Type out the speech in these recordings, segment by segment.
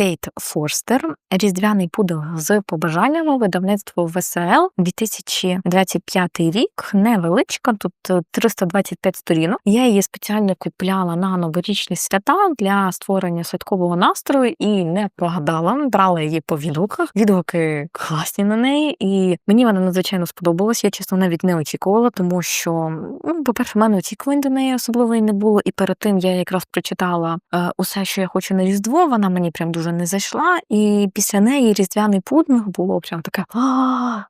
Кейт Форстер, різдвяний пудинг з побажаннями видавництво ВСЛ 2025 рік. Невеличка, тут е, 325 сторінок. Я її спеціально купляла на новорічні свята для створення святкового настрою і не прогадала. Брала її по відгуках. Відгуки класні на неї, і мені вона надзвичайно сподобалась. Я чесно навіть не очікувала, тому що, ну, по-перше, в мене очікувань до неї особливо і не було. І перед тим я якраз прочитала е, усе, що я хочу на Різдво. Вона мені прям дуже не зайшла. І після неї різдвяний пудинг було прям таке.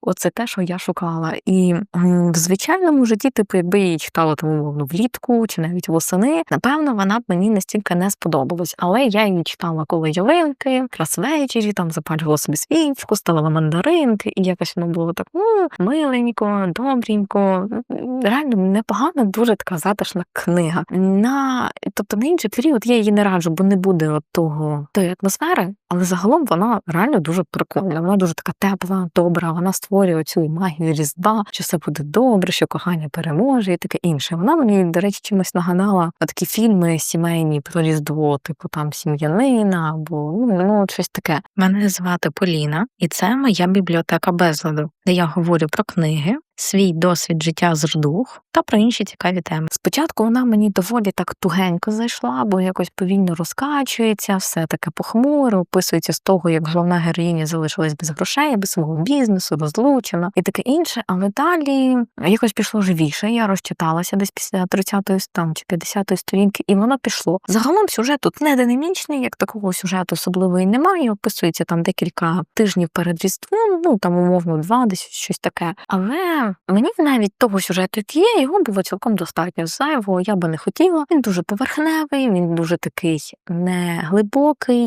Оце те, що я шукала. І в звичайному житті, типу, якби її читала тому мовно влітку чи навіть восени, напевно, вона б мені настільки не сподобалась. Але я її читала коли ялинки, якраз ввечері, там запалювала собі свічку, ставила мандаринки, і якось воно було так ну, миленько, добренько. Реально непогана, дуже така затишна книга. На тобто на інший період я її не раджу, бо не буде от того тої атмосфери, але загалом вона реально дуже прикольна. Вона дуже така тепла, добра. Вона створює цю магію різдва, що все буде добре, що кохання переможе і таке інше. Вона мені, до речі, чимось нагадала такі фільми сімейні про різдво, типу там сім'янина або ну, ну щось таке. Мене звати Поліна, і це моя бібліотека безладу, де я говорю про книги. Свій досвід життя з рдух та про інші цікаві теми. Спочатку вона мені доволі так тугенько зайшла, бо якось повільно розкачується, все таке похмуро, описується з того, як головна героїня залишилась без грошей, без свого бізнесу, розлучена і таке інше. Але далі якось пішло живіше. Я розчиталася десь після 30-ї там чи 50-ї сторінки, і воно пішло. Загалом сюжет тут не динамічний, як такого сюжету особливо і немає. Описується там декілька тижнів перед різдвом, ну там умовно два, десь щось таке. Але мені навіть того сюжету, є, його було цілком достатньо. Зайвого я би не хотіла. Він дуже поверхневий, він дуже такий неглибокий,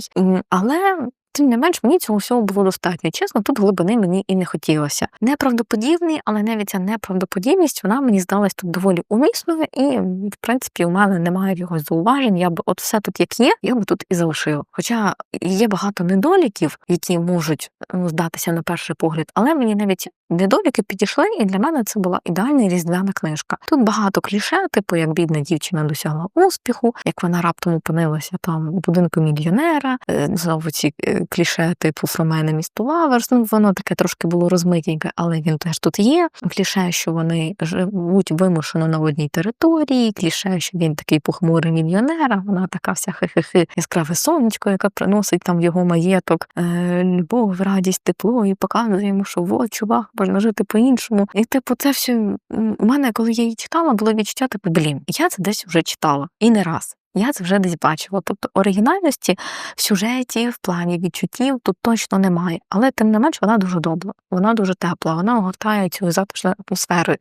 але. Тим не менш, мені цього всього було достатньо. Чесно, тут глибини мені і не хотілося. Неправдоподібний, але навіть ця неправдоподібність вона мені здалась тут доволі умісною, і в принципі у мене немає його зауважень. Я б от все тут як є, я би тут і залишила. Хоча є багато недоліків, які можуть ну, здатися на перший погляд, але мені навіть недоліки підійшли, і для мене це була ідеальна різдвяна книжка. Тут багато кліше, типу як бідна дівчина досягла успіху, як вона раптом опинилася там у будинку мільйонера. е, Знову ці е, кліше, типу Фромена місто Лаверс. Ну воно таке трошки було розмитеньке, але він теж тут є. Кліше, що вони живуть вимушено на одній території, кліше, що він такий похмурий мільйонер, а вона така вся хи-хи-хи, яскраве сонечко, яка приносить там його маєток е, любов, радість, тепло, і показує йому, що от, чувак, можна жити по-іншому. І типу, це все у мене, коли я її читала, було відчуття, типу, блін, я це десь вже читала і не раз. Я це вже десь бачила. Тобто оригінальності в сюжеті, в плані відчуттів тут точно немає. Але тим не менш вона дуже добра, вона дуже тепла, вона огортає цю затишною атмосферою.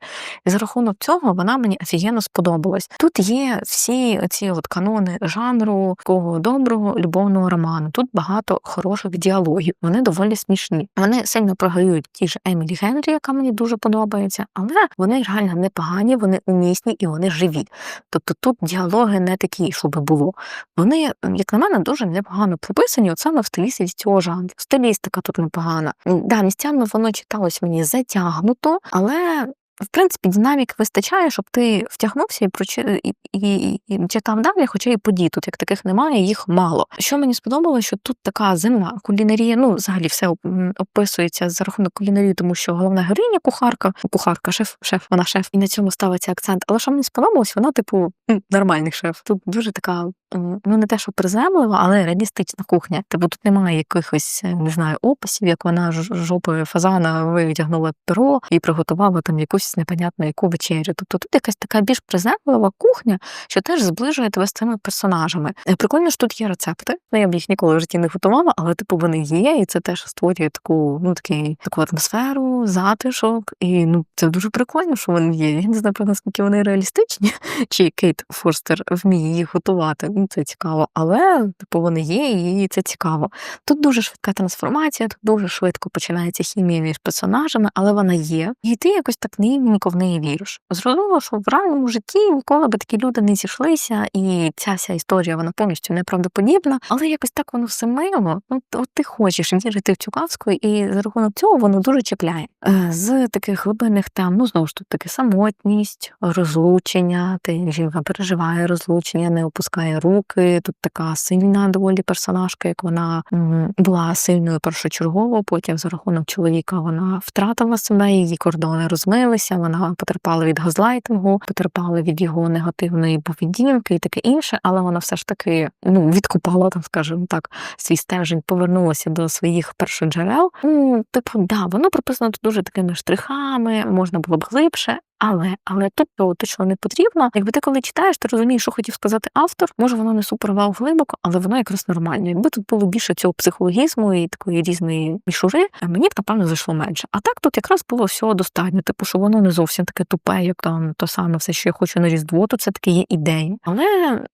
І за рахунок цього вона мені офігенно сподобалась. Тут є всі ці от канони жанру такого доброго любовного роману. Тут багато хороших діалогів. Вони доволі смішні. Вони сильно програють ті ж Емілі Генрі, яка мені дуже подобається, але вони реально непогані, вони умісні і вони живі. Тобто тут діалоги не такі, щоб було. Вони, як на мене, дуже непогано прописані, от саме в стилістиці цього жанру. Стилістика тут непогана. Да, місцями воно читалось мені затягнуто, але. В принципі, динамік вистачає, щоб ти втягнувся і прочи... і, і, і читав далі, хоча і подій тут як таких немає, їх мало. Що мені сподобалося, що тут така земна кулінарія, ну взагалі все описується за рахунок кулінарії, тому що головна героїня кухарка, кухарка, шеф, шеф, вона шеф, і на цьому ставиться акцент. Але що мені сподобалось, вона, типу, м, нормальний шеф. Тут дуже така ну не те, що приземлива, але реалістична кухня. Типу тут немає якихось е, не знаю описів, як вона жопою фазана витягнула перо і приготувала там якусь непонятну яку вечерю. Тобто тут якась така більш приземлива кухня, що теж зближує тебе з цими персонажами. Е, Прикольно, що тут є рецепти. Ну я б їх ніколи в житті не готувала, але типу вони є, і це теж створює таку, ну такий таку атмосферу, затишок. І ну це дуже прикольно, що вони є. Я не знаю, правда, наскільки вони реалістичні, чи Кейт Форстер вміє їх готувати. Ну це цікаво, але типу вони є, і це цікаво. Тут дуже швидка трансформація, тут дуже швидко починається хімія між персонажами, але вона є. І ти якось так не рівненько в неї віриш. Зрозуміло, що в реальному житті ніколи би такі люди не зійшлися, і ця вся історія вона повністю неправдоподібна, але якось так воно все мило. Ну от ти хочеш вірити в цю казку, і за рахунок цього воно дуже чіпляє. Е, З таких глибинних тем, ну знову ж тут таки самотність, розлучення. Ти жінка переживає розлучення, не опускає руки. Тут така сильна доволі персонажка, як вона була сильною першочергово. Потім за рахунок чоловіка вона втратила себе, її кордони розмилися. Вона потерпала від газлайтингу, потерпала від його негативної поведінки і таке інше, але вона все ж таки ну відкупала там, скажімо так, свій стержень, повернулася до своїх першоджерел. Ну, типу, да, воно прописано дуже такими штрихами, можна було б глибше. Але але тут цього точно не потрібно. Якби ти коли читаєш, ти розумієш, що хотів сказати автор. Може, воно не супер вау глибоко, але воно якраз нормально. Якби тут було більше цього психологізму і такої різної мішури, мені б напевно зайшло менше. А так тут якраз було всього достатньо. Типу, що воно не зовсім таке тупе, як там то саме все, що я хочу на різдво, то це таке є ідеї. Але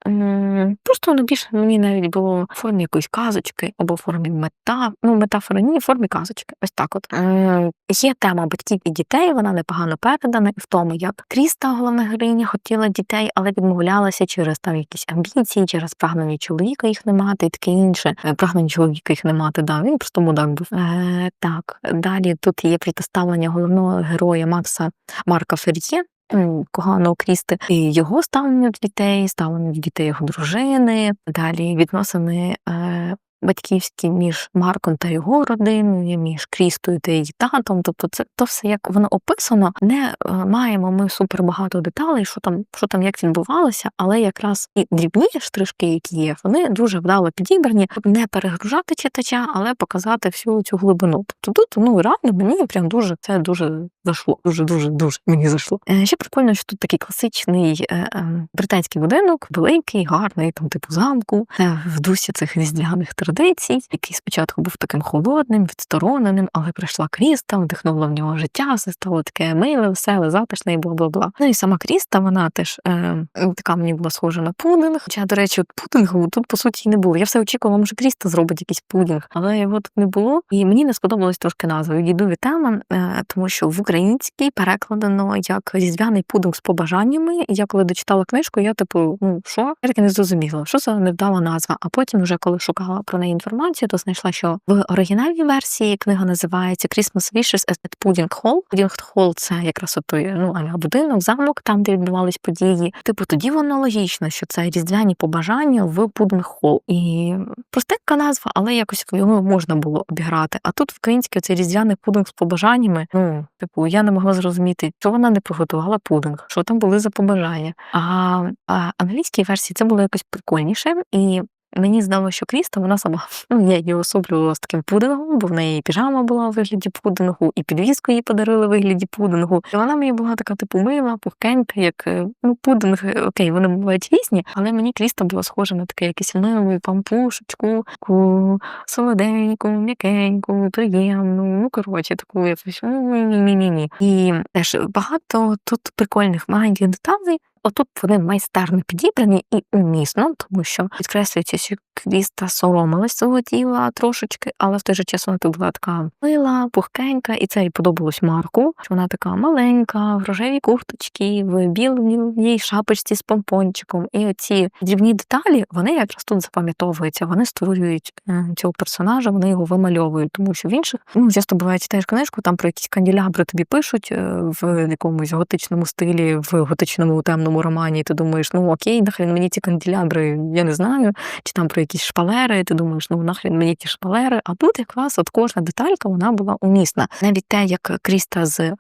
м- просто воно більше мені навіть було в формі якоїсь казочки або в формі мета. Ну, метафора ні, в формі казочки. Ось так. От Е, є тема батьків і дітей, вона непогано передана і в тому, як Кріста, головна героїня, хотіла дітей, але відмовлялася через там якісь амбіції, через прагнення чоловіка їх не мати і таке інше. Е, Прагнення чоловіка їх не мати, да, він просто мудак був. Е, так, далі тут є протиставлення головного героя Макса Марка Фер'є. Коганого Крісти, і його ставлення до дітей, ставлення до дітей його дружини, далі відносини е, батьківські між Марком та його родиною, між Крістою та її татом. Тобто, це то все як воно описано. Не е, маємо ми супер багато деталей, що там, що там як відбувалося, але якраз і дрібні штришки, які є, вони дуже вдало підібрані, щоб не перегружати читача, але показати всю цю глибину. Тобто тут ну реально мені прям дуже це дуже зайшло. Дуже дуже дуже мені зайшло. Е, ще прикольно, що тут такий класичний е, британський будинок, великий, гарний, там типу замку, в дусі цих різдвяних традицій, який спочатку був таким холодним, відстороненим, але прийшла Кріста, вдихнула в нього життя, все стало таке миле, веселе, затишне і бла бла бла. Ну і сама Кріста, вона теж е, така мені була схожа на пудинг. Хоча, до речі, от пудингу тут по суті не було. Я все очікувала, може Кріста зробить якийсь пудинг, але його тут не було. І мені не сподобалась трошки назва. Відійду від теми, е, тому що в українській перекладено як різдвяний пудинг з побажаннями. І я коли дочитала книжку, я типу, ну що, я таки не зрозуміла, що за невдала назва. А потім, вже коли шукала про неї інформацію, то знайшла, що в оригінальній версії книга називається Christmas Wishes at Pudding Hall. Pudding Hall – це якраз от ну аля будинок, замок, там де відбувались події. Типу, тоді воно логічно, що це різдвяні побажання в Пудинг Хол. І простенька назва, але якось його можна було обіграти. А тут в українській цей різдвяний пудинг з побажаннями. Ну, типу, я не могла зрозуміти, що вона не приготувала пудинг, що там були за побажання. А, а англійській версії це було якось прикольніше і. Мені здалося, що Кріста, вона сама ну, я її особлювала з таким пудингом, бо в неї піжама була у вигляді пудингу, і підвіску їй подарили у вигляді пудингу. І вона мені була така типу мила, пухкенька, як е, ну, пудинг, е, окей, вони бувають різні, але мені Кріста була схожа на таке якесь милу пампушечку, таку солоденьку, м'якеньку, приємну. Ну коротше, таку якусь ні-ні-ні. І теж багато тут прикольних маленьких деталей. Отут вони майстерно підібрані і умісно, тому що підкреслюється, що Кріста соромилась свого тіла трошечки, але в той же час вона тут була така мила, пухкенька, і це їй подобалось Марку. що Вона така маленька, в рожевій курточці, в білій шапочці з помпончиком. І оці дрібні деталі вони якраз тут запам'ятовуються. Вони створюють е, цього персонажа, вони його вимальовують, тому що в інших ну часто буває читаєш книжку, там про якісь канделябри тобі пишуть е, в якомусь готичному стилі, в готичному темному романі. і Ти думаєш, ну окей, нахрен мені ці канделябри, я не знаю, чи там про якісь шпалери. Ти думаєш, ну нахрен мені ті шпалери. А тут якраз от кожна деталька вона була умісна. Навіть те, як Кріста з е,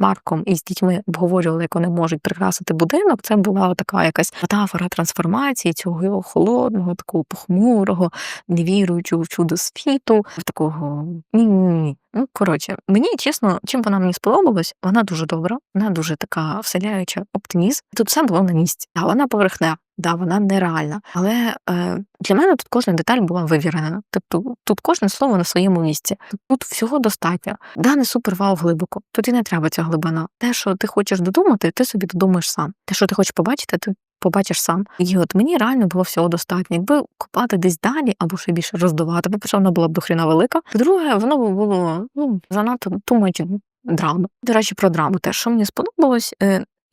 Марком і з дітьми обговорювали, як вони можуть прикрасити будинок. Це була така якась метафора трансформації цього його холодного, такого похмурого, невіруючого в чудо світу, такого ні-ні-ні. Ну, коротше, мені чесно, чим вона мені сподобалась, вона дуже добра, вона дуже така вселяюча оптимізм. Тут все було на місці. Да, вона поверхнева, да, вона нереальна. Але е, для мене тут кожна деталь була вивірена. Тобто тут кожне слово на своєму місці. Тут всього достатньо. Да, не супер вау глибоко. Тут і не треба ця глибина. Те, що ти хочеш додумати, ти собі додумаєш сам. Те, що ти хочеш побачити, ти побачиш сам. І от мені реально було всього достатньо. Якби копати десь далі або ще більше роздувати, по-перше, вона була б дохріна велика. По-друге, воно б було ну, занадто тумач драми. До речі, про драму теж, що мені сподобалось.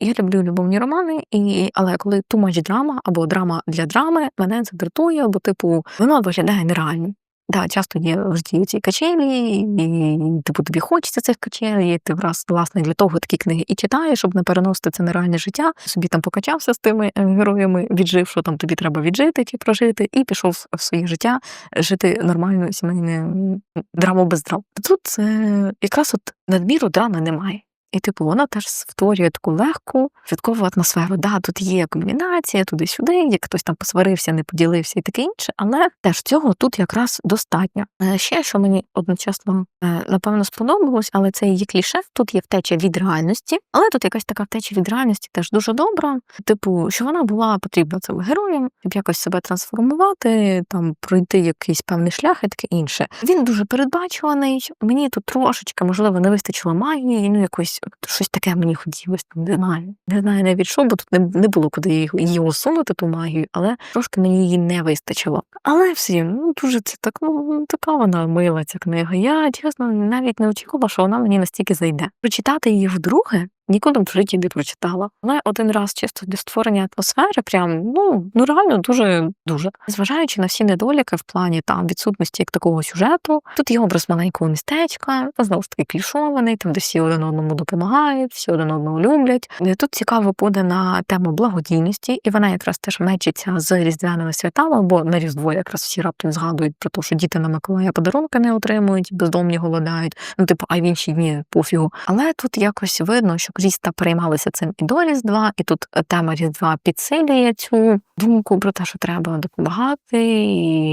Я люблю любовні романи, і але коли much драма або драма для драми, мене це дратує, бо типу воно виглядає нереально. Да, часто є в житті ці качелі, і типу тобі хочеться цих качелей, і ти враз, власне для того такі книги і читаєш, щоб не переносити це нереальне життя. Собі там покачався з тими е, героями, віджив, що там тобі треба віджити чи прожити, і пішов в своє життя жити нормальною сімейною м, драму без драм. Тут е, якраз от надміру драми немає. І, типу, вона теж створює таку легку, швидкову атмосферу. Да, тут є комбінація туди-сюди, як хтось там посварився, не поділився і таке інше, але теж цього тут якраз достатньо. Е, Ще що мені одночасно е, напевно сподобалось, але це є кліше. Тут є втеча від реальності, але тут якась така втеча від реальності теж дуже добра. Типу, що вона була потрібна цим героям, щоб якось себе трансформувати, там пройти якийсь певний шлях і таке інше. Він дуже передбачуваний. Мені тут трошечки, можливо, не вистачило магії, ну якось от щось таке мені хотілося. там, Не знаю, не знаю навіть що, бо тут не, не було куди її, усунути, ту магію, але трошки мені її не вистачило. Але всі, ну дуже це так, ну така вона мила ця книга. Я чесно навіть не очікувала, що вона мені настільки зайде. Прочитати її вдруге. Ніколи в житті не прочитала. Але один раз чисто для створення атмосфери, прям ну ну реально дуже дуже. Зважаючи на всі недоліки в плані там відсутності як такого сюжету, тут є образ маленького містечка, знову ж таки клішований, там де всі один одному допомагають, всі один одного люблять. Е, Тут цікаво подана тема благодійності, і вона якраз теж мечиться з різдвяними святами, бо на різдво якраз всі раптом згадують про те, що діти на Миколая подарунки не отримують, бездомні голодають. Ну, типу, а в інші дні пофігу. Але тут якось видно, що Кріста переймалася цим і до Різдва, і тут тема Різдва підсилює цю думку про те, що треба допомагати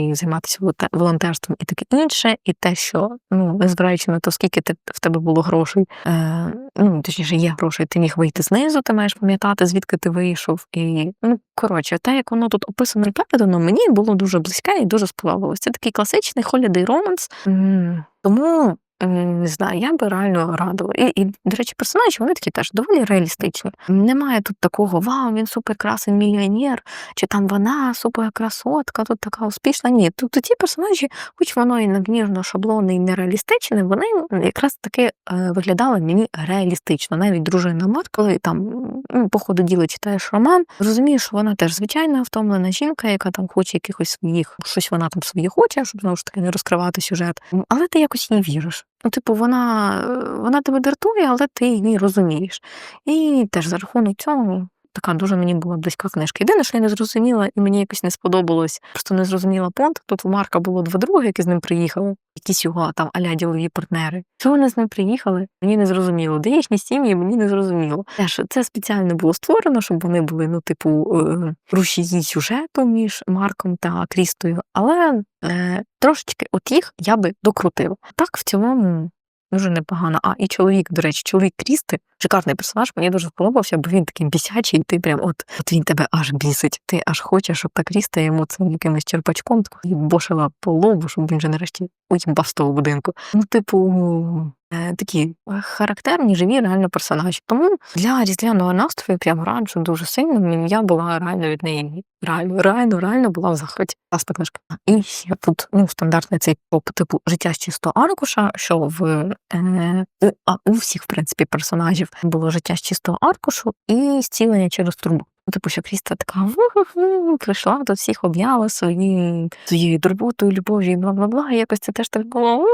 і займатися волонтерством і таке інше, і те, що ну незважаючи на те, скільки ти в тебе було грошей, е, ну точніше є грошей, ти міг вийти знизу, ти маєш пам'ятати, звідки ти вийшов. І ну коротше, те, як воно тут описано і передано, мені було дуже близьке і дуже сподобалось. Це такий класичний holiday романс. Тому не знаю, я би реально радила. І, і, до речі, персонажі вони такі теж доволі реалістичні. Немає тут такого вау, він суперкрасний мільйонер, чи там вона суперкрасотка, тут така успішна. Ні, тут ті персонажі, хоч воно і надмірно шаблонне і нереалістичне, вони якраз таки е, виглядали мені реалістично. Навіть дружина Мат, коли там ну, по ходу діла читаєш роман, розумієш, що вона теж звичайна втомлена жінка, яка там хоче якихось своїх, щось вона там своє хоче, щоб знову ж таки не розкривати сюжет. Але ти якось їй віриш. Ну, типу, вона, вона тебе дратує, але ти її розумієш. І теж за рахунок цього така дуже мені була близька книжка. Єдине, що я не зрозуміла, і мені якось не сподобалось, просто не зрозуміла понт. Тут у Марка було два други, які з ним приїхали, якісь його там аля ділові партнери. Чого вони з ним приїхали? Мені не зрозуміло. Де їхні сім'ї, мені не зрозуміло. Теж це спеціально було створено, щоб вони були, ну, типу, е, рушії сюжету між Марком та Крістою. Але е, трошечки от їх я би докрутила. Так, в цілому. Дуже непогано. А і чоловік, до речі, чоловік Крісти, шикарний персонаж, мені дуже сподобався, бо він такий бісячий, і ти прям от, от він тебе аж бісить. Ти аж хочеш, щоб та Кріста йому цим якимось черпачком такою бошила по лобу, щоб він же нарешті уїбав з того будинку. Ну, типу, е, такі характерні, живі реально персонажі. Тому для різдвяного настрою прям раджу дуже сильно. Я була реально від неї реально, реально, реально була в захваті. Класна книжка. І ще тут ну, стандартний цей топ типу життя з чистого аркуша, що в е, у, а, у всіх, в принципі, персонажів було життя з чистого аркушу і зцілення через трубу. Ну, Типу, що Кріста така прийшла до всіх об'яла свої, своєю турботою, любов'ю бла-бла-бла. Якось це теж так було.